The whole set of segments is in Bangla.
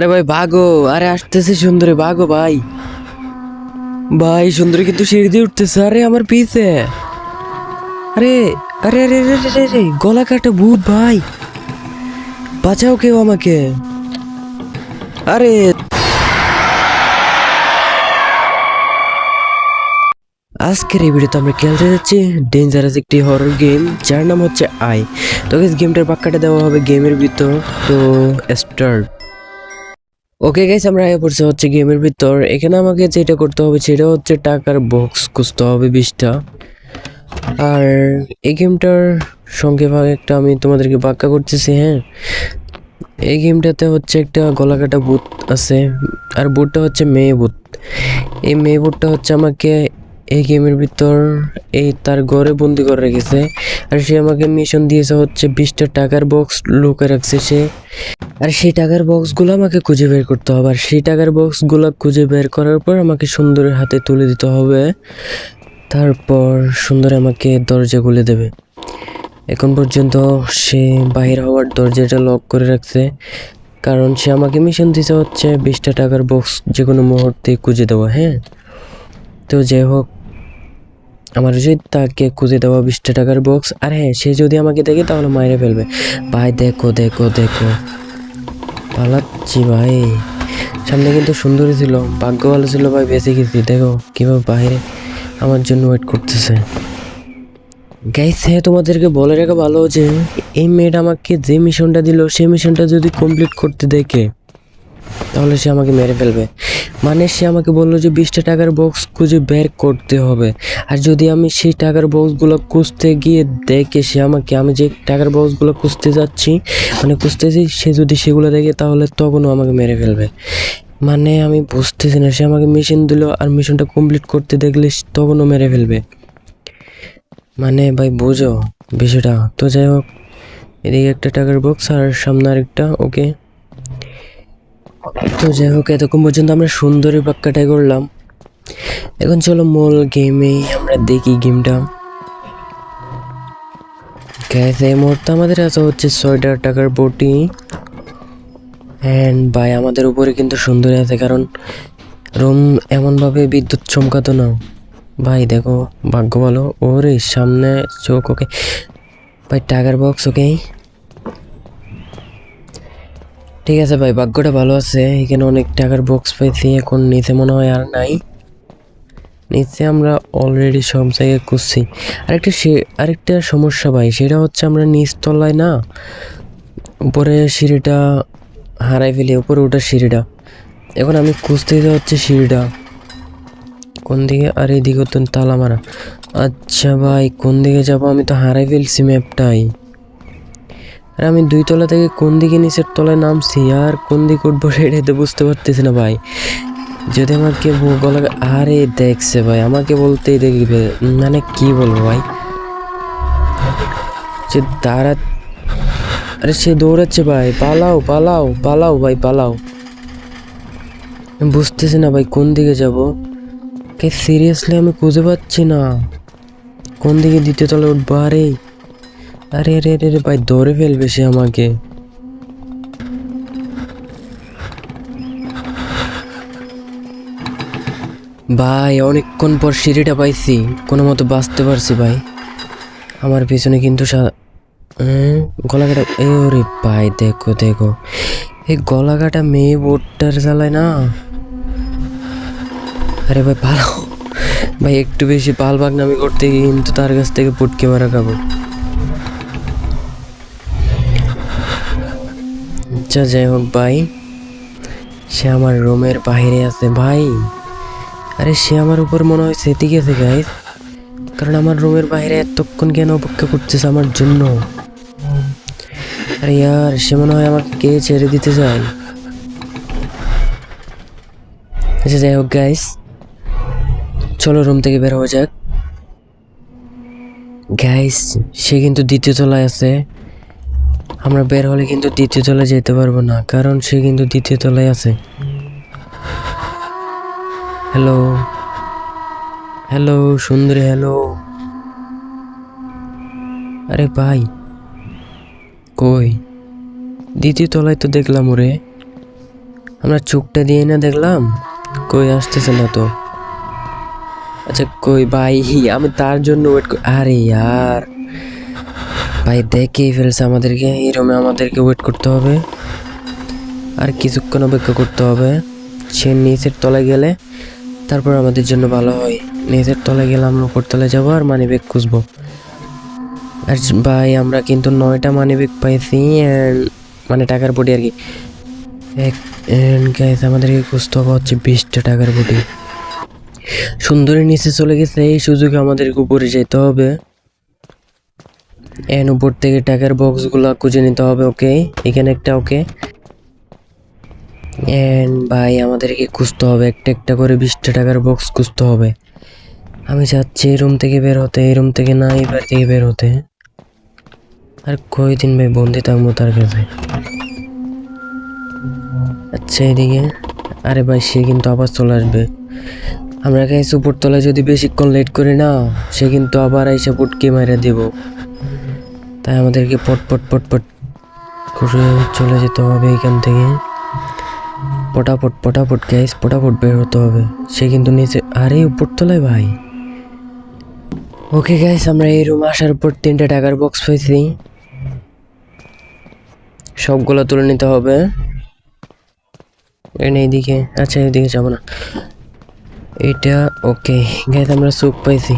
আরে ভাই ভাগো আরে আসতেছে সুন্দরী ভাগো ভাই। ভাই সুন্দরী কিন্তু সিঁড়ি দিয়ে উঠতেছে। আরে আমার পিছে। আরে আরে আরে আরে আরে, আরে, গলা কাটা ভূত ভাই। বাঁচাও কেউ আমাকে। আরে। আজকের এই ভিডিওতে আমরা খেলতে যাচ্ছি ডেঞ্জারাস একটি হরর গেম যার নাম হচ্ছে আই তো গেমটার পাক্কাটা দেওয়া হবে গেমের ভিতর। তো স্টার্ট ওকে গাইস আমরা আগে পড়ছে হচ্ছে গেমের ভিতর। এখানে আমাকে যেটা করতে হবে সেটা হচ্ছে টাকার বক্স খুঁজতে হবে বিশটা। আর এই গেমটার সঙ্গে একটা আমি তোমাদেরকে বাক্কা করতেছি হ্যাঁ? এই গেমটাতে হচ্ছে একটা গলাকাটা বুথ আছে, আর বুটটা হচ্ছে মেয়ে বুথ এই মেয়ে বুটটা হচ্ছে আমাকে এই গেমের ভিতর এই তার ঘরে বন্দি করে রেখেছে। আর সে আমাকে মিশন দিয়েছে হচ্ছে বিশটা টাকার বক্স লুকে রাখছে সে। আর সেই টাকার বক্সগুলো আমাকে খুঁজে বের করতে হবে। আর সেই টাকার বক্সগুলো খুঁজে বের করার পর আমাকে সুন্দরের হাতে তুলে দিতে হবে। তারপর সুন্দর আমাকে দরজা খুলে দেবে। এখন পর্যন্ত সে বাহির হওয়ার দরজাটা লক করে রাখছে। কারণ সে আমাকে মিশন দিতে হচ্ছে বিশটা টাকার বক্স যে কোনো মুহূর্তে খুঁজে দেওয়া হ্যাঁ? তো যাই হোক আমার যদি তাকে খুঁজে দেওয়া বিশটা টাকার বক্স আর হ্যাঁ সে যদি আমাকে দেখে তাহলে মাইরে ফেলবে। ভাই, দেখো দেখো দেখো। পালাচ্ছি ভাই। সামনে কিন্তু সুন্দরী ছিল, ভাগ্য ভালো ছিল ভাই, বেঁচে গেছি। দেখো কীভাবে বাইরে আমার জন্য ওয়েট করতেছে। গাইস হ্যাঁ তোমাদেরকে বলে রাখা ভালো যে, এই মেয়েটা আমাকে যে মিশনটা দিল সেই মিশনটা যদি কমপ্লিট করতে দেখে তাহলে সে আমাকে মেরে ফেলবে। মানে সে আমাকে বলল যে বিশটা টাকার বক্স খুঁজে বের করতে হবে। আর যদি আমি সেই টাকার বক্সগুলো খুঁজতে গিয়ে দেখে সে আমাকে, আমি যে টাকার বক্সগুলো খুঁজতে যাচ্ছি মানে খুঁজতেছি, সে যদি সেগুলো দেখে তাহলে তখনও আমাকে মেরে ফেলবে। মানে আমি বুঝতেছি না, সে আমাকে মিশন দিল আর মিশনটা কমপ্লিট করতে দেখলে তখনও মেরে ফেলবে। মানে ভাই বোঝো বিষয়টা। তো যাই হোক, এদিকে একটা টাকার বক্স আর সামনে আরেকটা ওকে তো যাই হোক, এতক্ষণ পর্যন্ত আমরা সুন্দরী বাক্যাটাই করলাম। এখন চলো মূল গেমে আমরা দেখি গেমটা গ্যাস এই মুহূর্তে আমাদের আছে হচ্ছে ছয়টা টাকার বটি। অ্যান্ড ভাই, আমাদের উপরে কিন্তু সুন্দরী আছে, কারণ রুম এমনভাবে বিদ্যুৎ চমকাতো না। ভাই, দেখো, ভাগ্য ভালো। ওরে, সামনে চোখ ওকে ভাই টাকার বক্স ওকে ঠিক আছে ভাই ভাগ্যটা ভালো আছে। এখানে অনেক টাকার বক্স পাইছি, এখন নিচে মনে হয় আর নাই। নিচে আমরা অলরেডি সব জায়গায় খুঁজছি। আরেকটা সে, আরেকটা সমস্যা ভাই, সেটা হচ্ছে আমরা নিচতলায় না, উপরে সিঁড়িটা হারাই ফেলি, উপরে ওটা সিঁড়িটা। এখন আমি খুঁজতে হচ্ছে সিঁড়িটা। কোন দিকে? আর এদিকে তো তালা মারা। আচ্ছা ভাই, কোন দিকে যাব? আমি তো হারাই ফেলছি ম্যাপটাই আর আমি দুই তলা থেকে কোন দিকে নিচের তলায় নামছি? আর কোন দিকে উঠবো সেটাই তো বুঝতে পারতেছি না ভাই। যদি আমাকে বলা আরে দেখছে ভাই, আমাকে বলতেই দেখবে। মানে কি বলব ভাই? যে দাঁড়া আরে সে দৌড়াচ্ছে ভাই। পালাও পালাও পালাও ভাই, পালাও। বুঝতেছি না ভাই, কোন দিকে যাব? কে সিরিয়াসলি আমি খুঁজে পাচ্ছি না। কোন দিকে দ্বিতীয় তলে উঠবো? আরে আরে আরে আরে ভাই ধরে ফেলবে সে আমাকে। ভাই অনেকক্ষণ পর সিঁড়িটা পাইছি। কোনো মতো বাঁচতে পারছি ভাই। আমার পিছনে কিন্তু হ্যাঁ, গলাকাটা এ ওরে ভাই দেখো দেখো। এই গলাকাটা মেয়ে বোটটার জ্বালায় না? আরে ভাই পালাও। ভাই একটু বেশি পাল বাগনামি করতে গিয়ে কিন্তু তার কাছ থেকে পুটকে মারা খাব। আচ্ছা যাই হোক ভাই। সে আমার রুমের বাইরে আছে ভাই। আরে, সে আমার উপর মনে হয় সেটি গেছে গাইস কারণ আমার রুমের বাইরে এতক্ষণ কেন অপেক্ষা করতেছে আমার জন্য? আরে ইয়ার, সে মনে হয় আমাকে কে ছেড়ে দিতে চায়? আচ্ছা যাই হোক গাইস চলো, রুম থেকে বের হওয়া যাক। গাইস সে কিন্তু দ্বিতীয় তলায় আছে। আমরা বের হলে কিন্তু দ্বিতীয় তলায় যেতে পারব না, কারণ সে কিন্তু দ্বিতীয় তলায় আছে। হ্যালো হ্যালো সুন্দরী হ্যালো আরে ভাই, কই? দ্বিতীয় তলায় তো দেখলাম ওরে। আমরা চোখটা দিয়ে না দেখলাম? কই আসতেছে না তো? আচ্ছা কই ভাই, আমি তার জন্য ওয়েট আরে ইয়ার ভাই দেখেই ফেলছে আমাদেরকে। এই রুমে আমাদেরকে ওয়েট করতে হবে। আর কিছুক্ষণ অপেক্ষা করতে হবে। সে নিচের তলায় গেলে তারপর আমাদের জন্য ভালো হয়। নিচের তলায় গেলে আমরা উপর তলায় যাব আর মানি ব্যাগ খুঁজবো। আর ভাই, আমরা কিন্তু নয়টা মানি ব্যাগ পাইছি and মানে টাকার বডি আর কি। আমাদেরকে খুঁজতে হবে হচ্ছে বিশটা টাকার বডি। সুন্দরী নিচে চলে গেছে, এই সুযোগে আমাদেরকে উপরে যেতে হবে। এন উপর থেকে টাকার বক্সগুলো খুঁজে নিতে হবে, ওকে? এখানে একটা, ওকে? এন্ড ভাই, আমাদেরকে খুঁজতে হবে। একটা একটা করে বিশটা টাকার বক্স খুঁজতে হবে। আমি চাচ্ছি এই রুম থেকে বের হতে, এই রুম থেকে না, এই বাড়ি থেকে বের হতে। আর কয়দিন ভাই বন্দি থাকব তার কাছে? আচ্ছা এদিকে। আরে ভাই, সে কিন্তু আবার চলে আসবে। আমরা গাইস উপরতলায় যদি বেশিক্ষণ লেট করি না, সে কিন্তু আবার এসে পুটকে মেরে দেব। তাই আমাদেরকে পট পট পট পট করে চলে যেতে হবে এখান থেকে। পটাপট পটাপট গ্যাস পটাপট বের হতে হবে। সে কিন্তু নিচে, আরে, উপরতলায় ভাই। ওকে গ্যাস আমরা এই রুম আসার পর তিনটে টাকার বক্স পেয়েছি সবগুলো তুলে নিতে হবে। এনে এইদিকে। আচ্ছা এইদিকে যাব না। এটা ওকে গ্যাস আমরা চোখ পাইছি।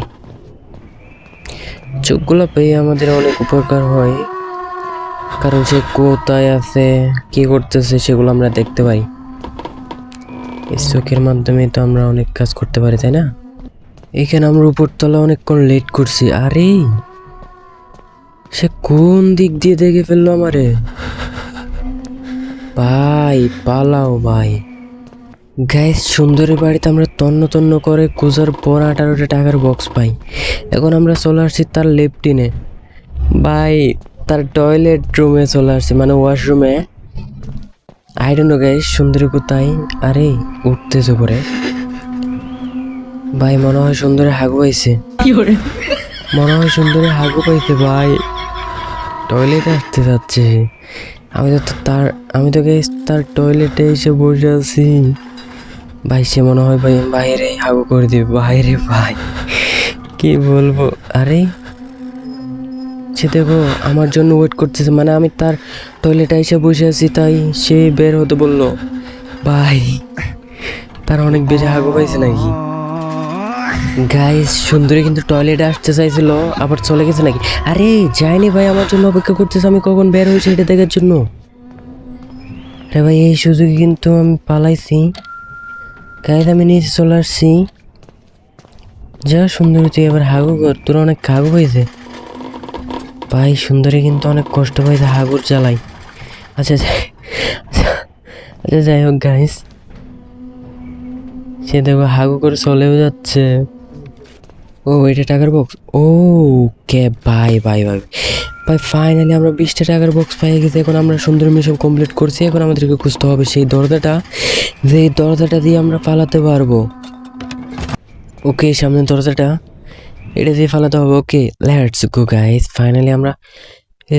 চোখগুলো পেয়ে আমাদের অনেক উপকার হয়। কারণ সে কোথায় আছে, কি করতেছে সেগুলো আমরা দেখতে পাই। এই চোখের মাধ্যমে তো আমরা অনেক কাজ করতে পারি, তাই না? এখানে আমরা উপরতলা অনেকক্ষণ লেট করছি। আরে, সে কোন দিক দিয়ে দেখে ফেলল আমারে? ভাই, পালাও ভাই। গ্যাস সুন্দরী বাড়িতে আমরা তন্ন তন্ন করে খোঁজার পর আঠারোটা টাকার বক্স পাই। এখন আমরা চলে আসছি তার লেফটিনে ভাই তার টয়লেট রুমে চলে আসছি মানে ওয়াশরুমে আই ডোন্ট নো গাইস সুন্দরী কোথায়? আরে উঠতেছে করে ভাই মনে হয় সুন্দরী হাগু পাইছে। মনে হয় সুন্দরী হাগু পাইছে ভাই। টয়লেটে আসতে যাচ্ছে। আমি তো তার আমি তো গাইস তার টয়লেটে এসে বসে আছি। ভাই, সে মনে হয় ভাই বাইরে হাগু করে দিবে। বাইরে ভাই, কি বলব? আরে, সে দেখো, আমার জন্য ওয়েট করতেছে। মানে আমি তার টয়লেটে এসে বসে আছি, তাই সে বের হতে বলল। ভাই, তার অনেক বেশি হাগু পাইছে নাকি? গাইস সুন্দরী কিন্তু টয়লেটে আসতে চাইছিল, আবার চলে গেছে নাকি? আরে, যায়নি ভাই, আমার জন্য অপেক্ষা করতেছে। আমি কখন বের হয়েছি এটা দেখার জন্য? আরে ভাই, এই সুযোগে কিন্তু আমি পালাইছি। গাইস, আমি নিচে চলে আসছি। যা সুন্দরী, তুই এবার হাগু কর। তোর অনেক হাগু হয়েছে। ভাই, সুন্দরী কিন্তু অনেক কষ্ট পাইছে হাগুর জ্বালাই আচ্ছা আচ্ছা আচ্ছা যাই হোক, গাইস। সে দেখো হাগু করে চলেও যাচ্ছে। ও, এটা টাকার box okay bye bye bye ভাই ফাইনালি আমরা বিশটা টাকার বক্স পেয়ে গেছি। এখন আমরা সুন্দর মিশন কমপ্লিট করছি। এখন আমাদেরকে খুঁজতে হবে সেই দরজাটা। যে দরজাটা দিয়ে আমরা পালাতে পারব। ওকে সামনে দরজাটা। এটা দিয়ে ফালাতে হবে। Okay let's go guys finally আমরা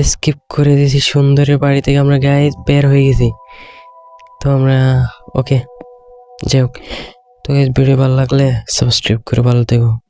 স্কিপ করে দিয়েছি সুন্দরের বাড়ি থেকে। আমরা গাইস বের হয়ে গেছি। তো আমরা ওকে যাই হোক। তো ভিডিও ভালো লাগলে সাবস্ক্রাইব করে ভালো থেকো।